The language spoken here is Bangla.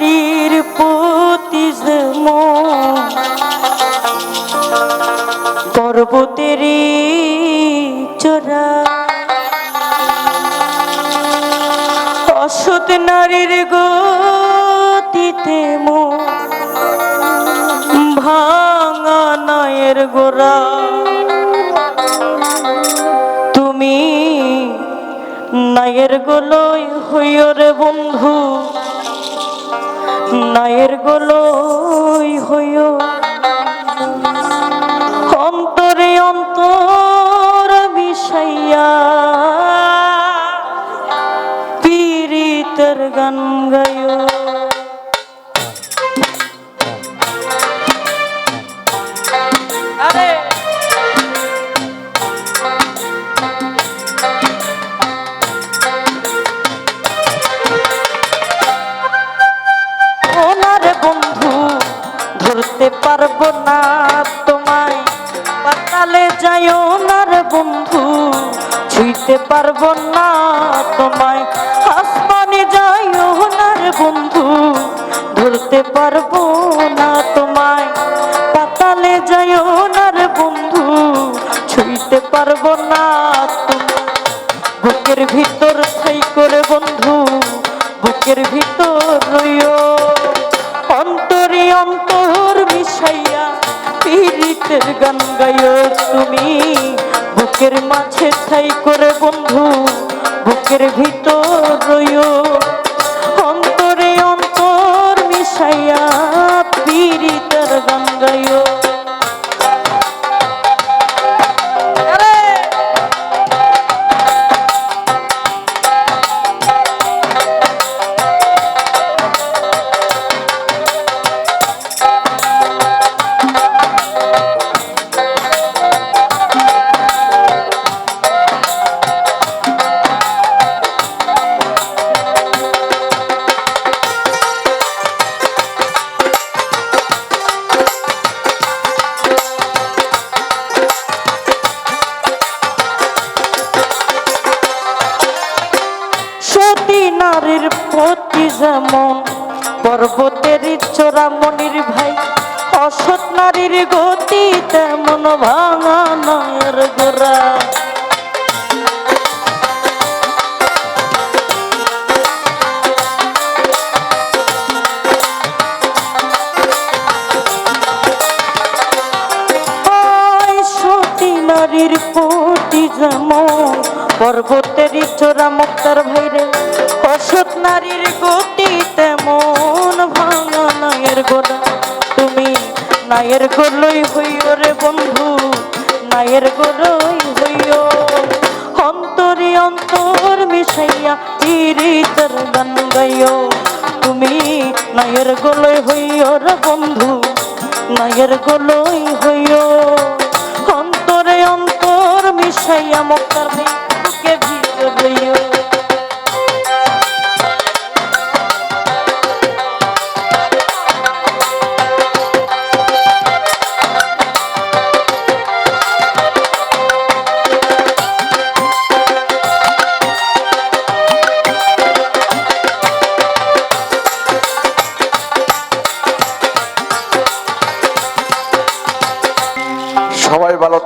নারীর প্রতি যেমন পর্বতেরই চোরা অসৎ নারীর গতিতে মন ভাঙা নয়ের গোড়া। তুমি নায়ের গোলই হইও রে বন্ধু। নায়ের গোলই হইও। অন্তরে অন্তর মিশাইয়া ধরতে পারব না তোমায়। পাতালে যাই ওনার বন্ধু, ছুঁইতে পারব না তোমায়। আসমানে যাই ওনার বন্ধু, ধরতে পারব না তোমায়। পাতালে যাই ওনার বন্ধু, ছুঁইতে পারব না তোমায়। বুকের ভিতর ছাই করে বন্ধু, বুকের ভিতর রইও। অন্তরে অন্তর মিশাইয়া পীড়িতের গান গাইও তুমি। বুকের মাঝে ছাই করে বন্ধু, বুকের ভিতর রইও। অন্তরে অন্তর মিশাইয়া পীড়িতের গান গাইও। নারীর প্রতি যেমন, পর্বতের চোরা মনির ভাই, অসৎ নারীর গতি তেমন ভাঙা নয়ের নারীর প্রতি যেমন পর্বতের চোরা মুক্তার ভাইরে অসৎ নারীর গতি তেমন ভাঙা নায়ের গোড়া। তুমি নায়ের গোলই হইও রে বন্ধু, নায়ের গোলই হইও। অন্তরে অন্তর মিশাইয়া পীড়িতের গান গাইও। তুমি নায়ের গোলই হইও রে বন্ধু, নায়ের গোলই হইও। অন্তরে অন্তর মিশাইয়া মক্কার